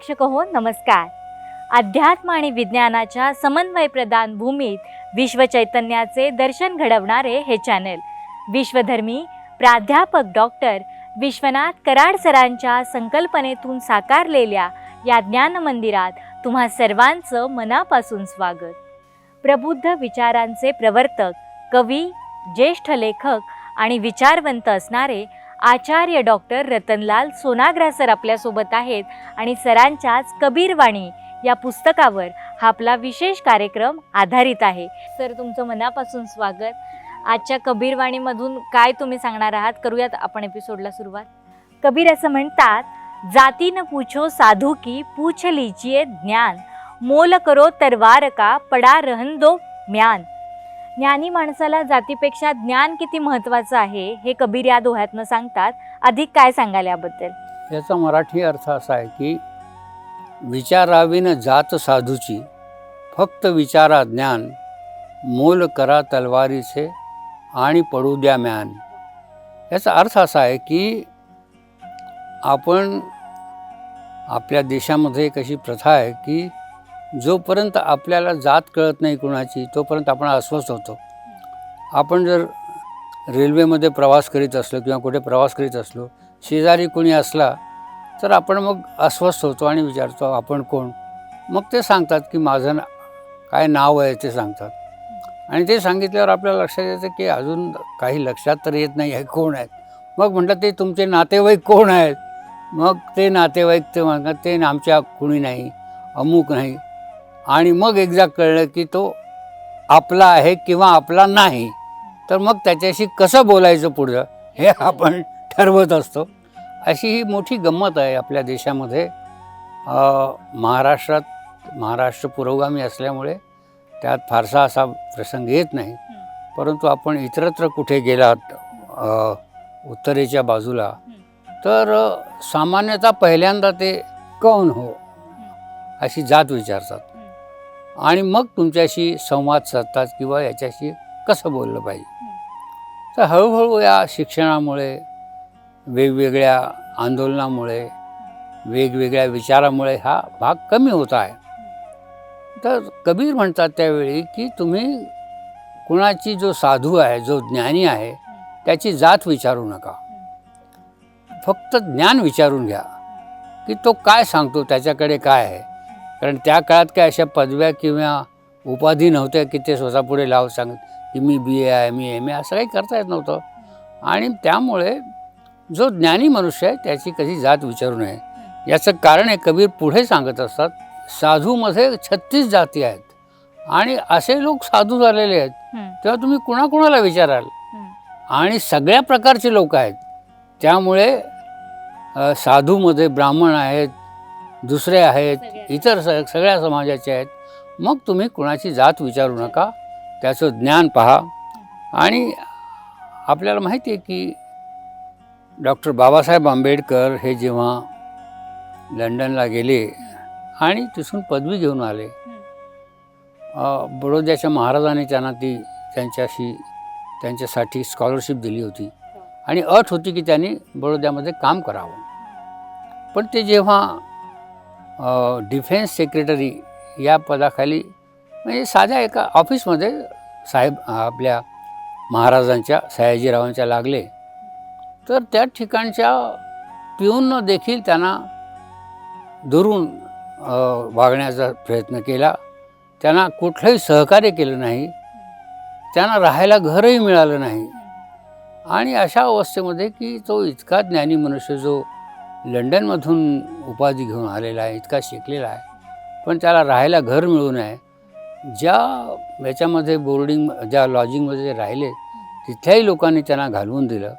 प्रेक्षक हो नमस्कार. अध्यात्म आणि विज्ञानाच्या समन्वय प्रदान भूमीत विश्व चैतन्याचे दर्शन घडवणारे हे चॅनल विश्वधर्मी प्राध्यापक डॉक्टर विश्वनाथ कराड सरांच्या संकल्पनेतून साकारलेल्या या ज्ञान मंदिरात तुम्हा सर्वांचं मनापासून स्वागत. प्रबुद्ध विचारांचे प्रवर्तक कवी ज्येष्ठ लेखक आणि विचारवंत असणारे आचार्य डॉक्टर रतनलाल सोनाग्रा सर आपल्यासोबत आहेत आणि सरांच्याच कबीरवाणी या पुस्तकावर हा आपला विशेष कार्यक्रम आधारित आहे. सर तुमचं मनापासून स्वागत. आजच्या कबीरवाणीमधून काय तुम्ही सांगणार आहात? करूयात आपण एपिसोडला सुरुवात. कबीर असं म्हणतात जातीनं पूछो साधू की पूछ लिजिये ज्ञान. मोल करो तरवार का पडा रहन दो म्यान. ज्ञानी माणसाला जातीपेक्षा ज्ञान किती महत्त्वाचं आहे हे कबीर या दोह्यातनं सांगतात. अधिक काय सांगाल याबद्दल? याचा मराठी अर्थ असा आहे की विचाराविन जात साधूची फक्त विचारा ज्ञान मोल करा तलवारीचे आणि पडू द्या म्यान. याचा अर्थ असा आहे की आपण आपल्या देशामध्ये एक अशी प्रथा आहे की जोपर्यंत आपल्याला जात कळत नाही कुणाची तोपर्यंत आपण अस्वस्थ होतो. आपण जर रेल्वेमध्ये प्रवास करीत असलो किंवा कुठे प्रवास करीत असलो शेजारी कोणी असला तर आपण मग अस्वस्थ होतो आणि विचारतो आपण कोण? मग ते सांगतात की माझं ना काय नाव आहे ते सांगतात. आणि ते सांगितल्यावर आपल्याला लक्षात येतं की अजून काही लक्षात तर येत नाही आहे कोण आहेत? मग म्हणतात ते तुमचे नातेवाईक कोण आहेत? मग ते नातेवाईक ते म्हणतात ते आमच्या कुणी नाही अमुक नाही. आणि मग एकदा कळलं की तो आपला आहे किंवा आपला नाही. तर मग त्याच्याशी कसं बोलायचं पुढं हे आपण ठरवत असतो. अशी ही मोठी गंमत आहे आपल्या देशामध्ये. महाराष्ट्रात महाराष्ट्र पुरोगामी असल्यामुळे त्यात फारसा असा प्रसंग येत नाही. परंतु आपण इतरत्र कुठे गेलात उत्तरेच्या बाजूला तर सामान्यतः पहिल्यांदा ते कौन हो. अशी जात विचारतात. आणि मग तुमच्याशी संवाद साधतात किंवा याच्याशी कसं बोललं पाहिजे. तर हळूहळू या शिक्षणामुळे वेगवेगळ्या आंदोलनामुळे वेगवेगळ्या विचारामुळे हा भाग कमी होत आहे. तर कबीर म्हणतात त्यावेळी की तुम्ही कुणाची जो साधू आहे जो ज्ञानी आहे त्याची जात विचारू नका. फक्त ज्ञान विचारून घ्या. की तो काय सांगतो त्याच्याकडे काय आहे? कारण त्या काळात काय अशा पदव्या किंवा उपाधी नव्हत्या की ते स्वतः पुढे लावून सांगत की मी बी ए आहे मी एम ए असं काही करता येत नव्हतं. आणि त्यामुळे जो ज्ञानी मनुष्य आहे त्याची कधी जात विचारू नये. याचं कारण हे कबीर पुढे सांगत असतात साधूमध्ये छत्तीस जाती आहेत. आणि असे लोक साधू झालेले आहेत तेव्हा तुम्ही कुणाकुणाला विचाराल? आणि सगळ्या प्रकारचे लोक आहेत. त्यामुळे साधूमध्ये ब्राह्मण आहेत दुसरे आहेत. इतर स सगळ्या समाजाचे आहेत. मग तुम्ही कुणाची जात विचारू नका. त्याचं ज्ञान पहा. आणि आपल्याला माहिती आहे की डॉक्टर बाबासाहेब आंबेडकर हे जेव्हा लंडनला गेले आणि तिथून पदवी घेऊन आले बडोद्याच्या महाराजांनी त्यांना ती त्यांच्याशी त्यांच्यासाठी स्कॉलरशिप दिली होती. आणि अट होती की त्यांनी बडोद्यामध्ये काम करावं. पण ते जेव्हा डिफेन्स सेक्रेटरी या पदाखाली म्हणजे साध्या एका ऑफिसमध्ये साहेब आपल्या महाराजांच्या सयाजीरावांच्या लागले. तर त्या ठिकाणच्या पिऊननं देखील त्यांना दुरून वागण्याचा प्रयत्न केला. त्यांना कुठलंही सहकार्य केलं नाही. त्यांना राहायला घरही मिळालं नाही. आणि अशा अवस्थेमध्ये की तो इतका ज्ञानी मनुष्य जो लंडनमधून उपाधी घेऊन आलेला आहे इतका शिकलेला आहे. पण त्याला राहायला घर मिळू नये ज्या याच्यामध्ये बोर्डिंग ज्या लॉजिंगमध्ये राहिले तिथल्याही लोकांनी त्यांना घालवून दिलं.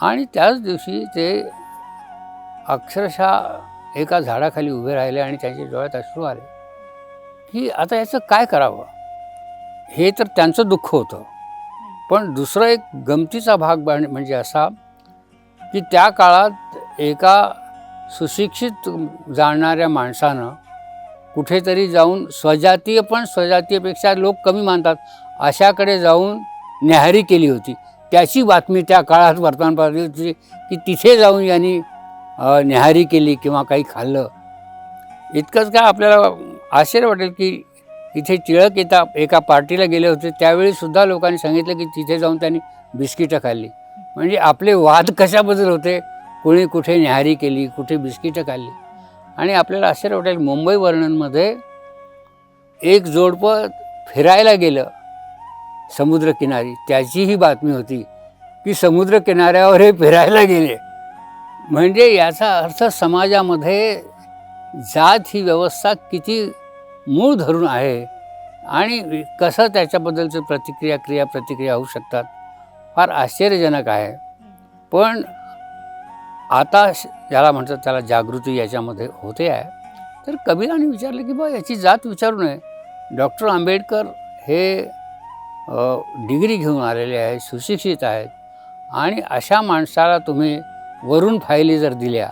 आणि त्याच दिवशी ते अक्षरशः एका झाडाखाली उभे राहिले आणि त्यांच्या डोळ्यात अश्रू आले. की आता याचं काय करावं? हे तर त्यांचं दुःख होतं. पण दुसरं एक गमतीचा भाग म्हणजे असा की त्या काळात एका सुशिक्षित जाणणाऱ्या माणसानं कुठेतरी जाऊन स्वजातीय पण स्वजातीयपेक्षा लोक कमी मानतात. अशाकडे जाऊन न्याहारी केली होती. त्याची बातमी त्या काळात वर्तमानपत्रात होती की तिथे जाऊन यांनी न्याहारी केली किंवा काही खाल्लं. इतकंच काय आपल्याला आश्चर्य वाटेल की इथे टिळक येता एका पार्टीला गेले होते. त्यावेळीसुद्धा लोकांनी सांगितलं की तिथे जाऊन त्यांनी बिस्किटं खाल्ली. म्हणजे आपले वाद कशाबद्दल होते? कोणी कुठे न्याहारी केली कुठे बिस्किटं खाल्ली. आणि आपल्याला आश्चर्य वाटेल मुंबई वर्णनमध्ये एक जोडपं फिरायला गेलं समुद्रकिनारी. त्याचीही बातमी होती की समुद्रकिनाऱ्यावर हे फिरायला गेले. म्हणजे याचा अर्थ समाजामध्ये जात ही व्यवस्था किती मूळ धरून आहे आणि कसं त्याच्याबद्दलचं प्रतिक्रिया क्रिया प्रतिक्रिया होऊ शकतात फार आश्चर्यजनक आहे. पण आता श- ज्याला म्हणतात त्याला जागृती याच्यामध्ये होते आहे. तर कबीराने विचारलं की बा याची जात विचारू नये. डॉक्टर आंबेडकर हे डिग्री घेऊन आलेले आहेत सुशिक्षित आहेत. आणि अशा माणसाला तुम्ही वरून फायली जर दिल्या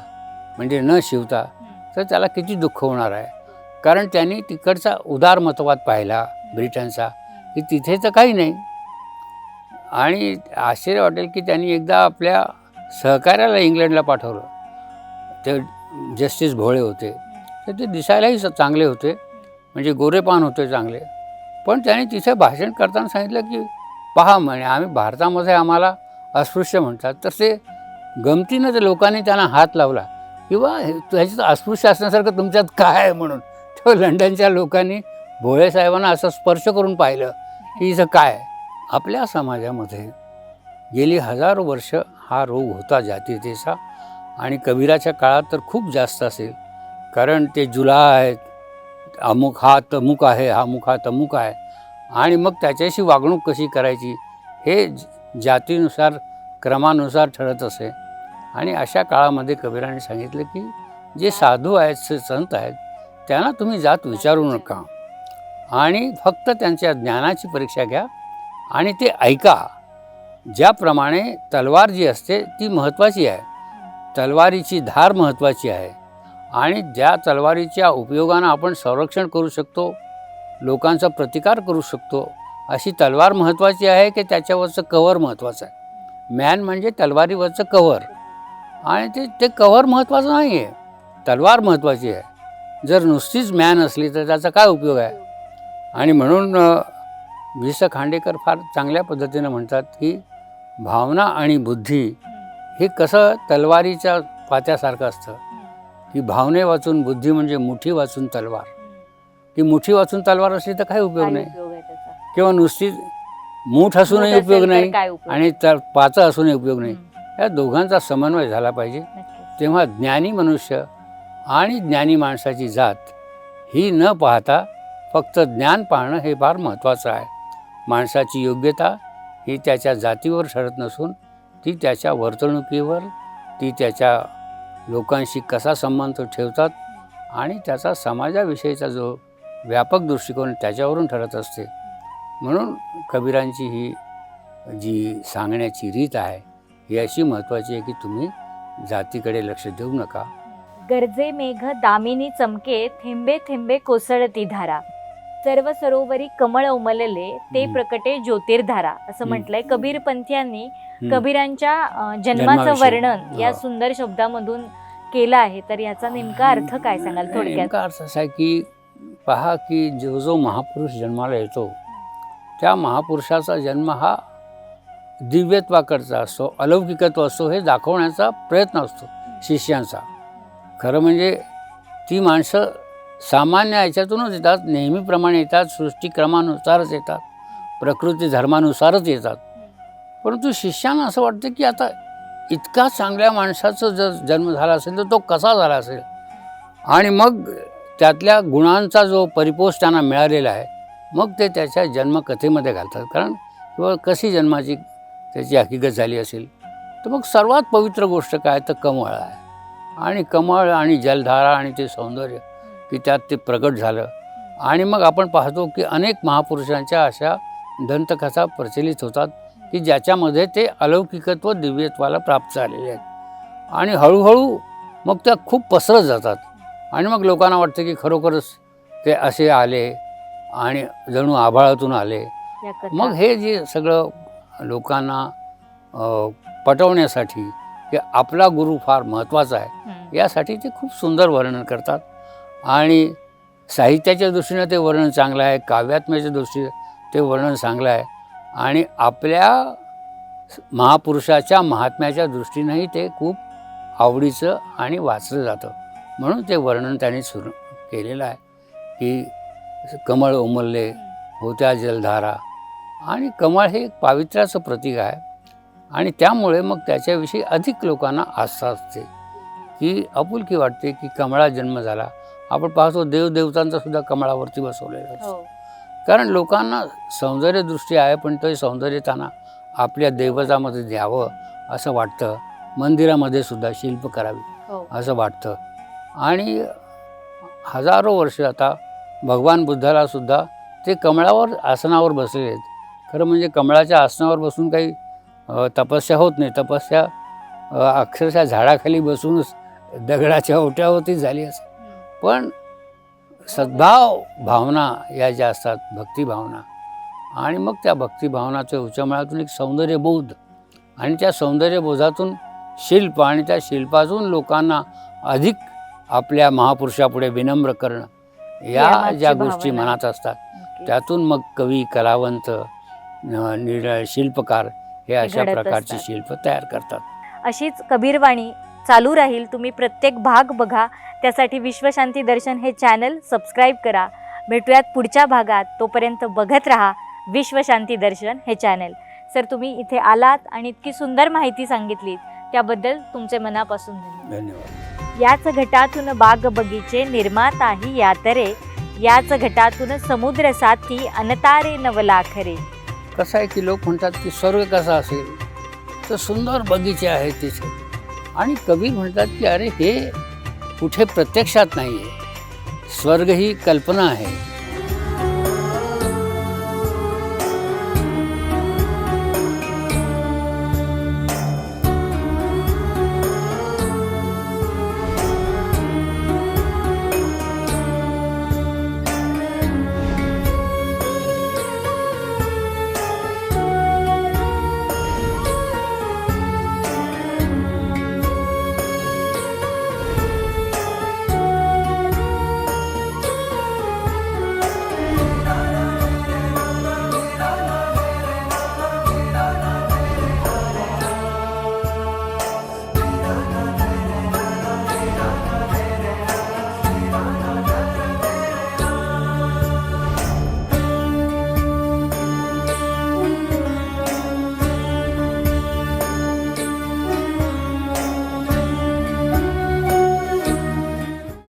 म्हणजे न शिवता तर त्याला किती दुःख होणार आहे? कारण त्यांनी तिकडचा उदारमतवाद पाहिला ब्रिटनचा की तिथे तर काही नाही. आणि आश्चर्य वाटेल की त्यांनी एकदा आपल्या सहकार्याला इंग्लंडला पाठवलं. ते जस्टिस भोळे होते. तर ते दिसायलाही स- चांगले होते. म्हणजे गोरेपान होते चांगले. पण त्याने तिथे भाषण करताना सांगितलं की पहा म्हणे आम्ही भारतामध्ये आम्हाला अस्पृश्य म्हणतात. तर ते गमतीनं ते लोकांनी त्यांना हात लावला. किंवा ह्याच्यात अस्पृश्य असण्यासारखं तुमच्यात काय आहे म्हणून? तेव्हा लंडनच्या लोकांनी भोळे साहेबांना असं स्पर्श करून पाहिलं की इथं काय आपल्या समाजामध्ये गेली हजारो वर्ष हा रोग होता जातीयतेचा आणि कबीराच्या काळात तर खूप जास्त असेल. कारण ते जुला आहेत. अमुक हा तमुक आहे हा मुख हा तमुक आहे. आणि मग त्याच्याशी वागणूक कशी करायची हे ज- जातीनुसार क्रमानुसार ठरत असे. आणि अशा काळामध्ये कबीराने सांगितलं की जे साधू आहेत स- संत आहेत त्यांना तुम्ही जात विचारू नका. आणि फक्त त्यांच्या ज्ञानाची परीक्षा घ्या आणि ते ऐका. ज्याप्रमाणे तलवार जी असते ती महत्त्वाची आहे. तलवारीची धार महत्त्वाची आहे. आणि ज्या तलवारीच्या उपयोगानं आपण संरक्षण करू शकतो लोकांचा प्रतिकार करू शकतो अशी तलवार महत्त्वाची आहे की त्याच्यावरचं कवर महत्त्वाचं आहे. मॅन म्हणजे तलवारीवरचं कवर आणि ते ते कवर महत्त्वाचं नाही आहे तलवार महत्त्वाची आहे. जर नुसतीच मॅन असली तर त्याचा काय उपयोग आहे? आणि म्हणून वि स खांडेकर फार चांगल्या पद्धतीनं म्हणतात की भावना आणि बुद्धी हे कसं तलवारीच्या पात्यासारखं असतं? की भावने वाचून बुद्धी म्हणजे मुठी वाचून तलवार. ती मुठी वाचून तलवार असली तर काही उपयोग नाही. किंवा नुसती मूठ असूनही उपयोग नाही? आणि तर पाचं असूनही उपयोग नाही. या दोघांचा समन्वय झाला पाहिजे. तेव्हा ज्ञानी मनुष्य आणि ज्ञानी माणसाची जात ही न पाहता फक्त ज्ञान पाहणं हे फार महत्त्वाचं आहे. माणसाची योग्यता ही त्याच्या जातीवर ठरत नसून ती त्याच्या वर्तणुकीवर ती त्याच्या लोकांशी कसा संबंध ठेवतात आणि त्याचा समाजाविषयीचा जो व्यापक दृष्टिकोन त्याच्यावरून ठरत असते. म्हणून कबीरांची ही जी सांगण्याची रीत आहे ही अशी महत्त्वाची आहे की तुम्ही जातीकडे लक्ष देऊ नका. गरजे मेघ दामिनी चमके थेंबे थेंबे कोसळती धारा. सर्व सरोवरी कमळ उमलले ते. प्रकटे ज्योतिर्धारा असं. म्हटलंय कबीर पंथीयांनी. कबीरांच्या जन्माचं. वर्णन या. सुंदर शब्दामधून केलं आहे तर याचा नेमका अर्थ काय सांगाल थोडक्यात अर्थ असा आहे की पहा की जो जो महापुरुष जन्माला येतो त्या महापुरुषाचा जन्म हा दिव्यत्वाकडचा असतो अलौकिकत्व असतो हे दाखवण्याचा प्रयत्न असतो शिष्यांचा खरं म्हणजे ती माणसं सामान्य याच्यातूनच येतात नेहमीप्रमाणे येतात सृष्टीक्रमानुसारच येतात प्रकृती धर्मानुसारच येतात. परंतु शिष्यांना असं वाटतं की आता इतका चांगल्या माणसाचा जर जन्म झाला असेल तर तो कसा झाला असेल? आणि मग त्यातल्या गुणांचा जो परिपोष त्यांना मिळालेला आहे मग ते त्याच्या जन्मकथेमध्ये घालतात. कारण किंवा कशी जन्माची त्याची हकीकत झाली असेल? तर मग सर्वात पवित्र गोष्ट काय? तर कमळ आहे. आणि कमळ आणि जलधारा आणि ते सौंदर्य. की त्यात ते प्रगट झालं. आणि मग आपण पाहतो की अनेक महापुरुषांच्या अशा दंतकथा प्रचलित होतात की ज्याच्यामध्ये ते अलौकिकत्व दिव्यत्वाला प्राप्त झालेले आहेत. आणि हळूहळू मग त्या खूप पसरत जातात. आणि मग लोकांना वाटतं की खरोखरच ते असे आले आणि जणू आभाळातून आले. मग हे जे सगळं लोकांना पटवण्यासाठी की आपला गुरु फार महत्त्वाचा आहे. यासाठी ते खूप सुंदर वर्णन करतात. आणि साहित्याच्या दृष्टीनं ते वर्णन चांगलं आहे काव्यात्म्याच्या दृष्टीनं ते वर्णन चांगलं आहे आणि आपल्या महापुरुषाच्या महात्म्याच्या दृष्टीनंही ते खूप आवडीचं आणि वाचलं जातं. म्हणून ते वर्णन त्यांनी सुरू केलेलं आहे की कमळ उमलले होत्या जलधारा आणि कमळ हे एक पावित्र्याचं प्रतीक आहे आणि त्यामुळे मग त्याच्याविषयी अधिक लोकांना आस्था असते की आपुलकी वाटते की कमळा जन्म झाला. आपण पाहतो देवदेवतांचा सुद्धा कमळावरती बसवलेला असतो हो. कारण लोकांना सौंदर्यदृष्टी आहे पण ते सौंदर्य त्यांना आपल्या दैवतामध्ये द्यावं असं वाटतं. मंदिरामध्ये सुद्धा शिल्प करावी हो. असं वाटतं. आणि हजारो वर्ष आता भगवान बुद्धाला सुद्धा ते कमळावर आसनावर बसलेले आहेत. खरं म्हणजे कमळाच्या आसनावर बसून काही तपस्या होत नाही. तपस्या अक्षरशः झाडाखाली बसूनच दगडाच्या ओट्यावरती झाली असं पण सद्भाव भावना या ज्या असतात भक्तिभावना आणि मग त्या भक्तिभावनाच्या उच्चमळातून एक सौंदर्यबोध आणि त्या सौंदर्यबोधातून शिल्प आणि त्या शिल्पातून लोकांना अधिक आपल्या महापुरुषापुढे विनम्र करणं या ज्या गोष्टी. मनात असतात. त्यातून मग कवी कलावंत शिल्पकार हे अशा प्रकारची. शिल्प तयार करतात अशीच कबीरवाणी चालू राहील. तुम्ही प्रत्येक भाग बघा. त्यासाठी विश्वशांती दर्शन हे चॅनल सबस्क्राईब करा. भेटूयात पुढच्या भागात. तोपर्यंत बघत राहा. विश्वशांती दर्शन हे चॅनल सर तुम्ही इथे आलात आणि इतकी सुंदर माहिती सांगितलीत. त्याबद्दल तुमचे मनापासून धन्यवाद. याच घटातून बाग बगीचे निर्माताही यातरे. याच घटातून समुद्र साथी अनतारे नवलाखरे. कसं आहे की लोक म्हणतात की स्वर्ग कसा असेल? तर सुंदर बगीचे आहेत तिथे. आणि कबीर म्हणतात की अरे हे कुठे प्रत्यक्षात नाही आहे स्वर्ग ही कल्पना आहे.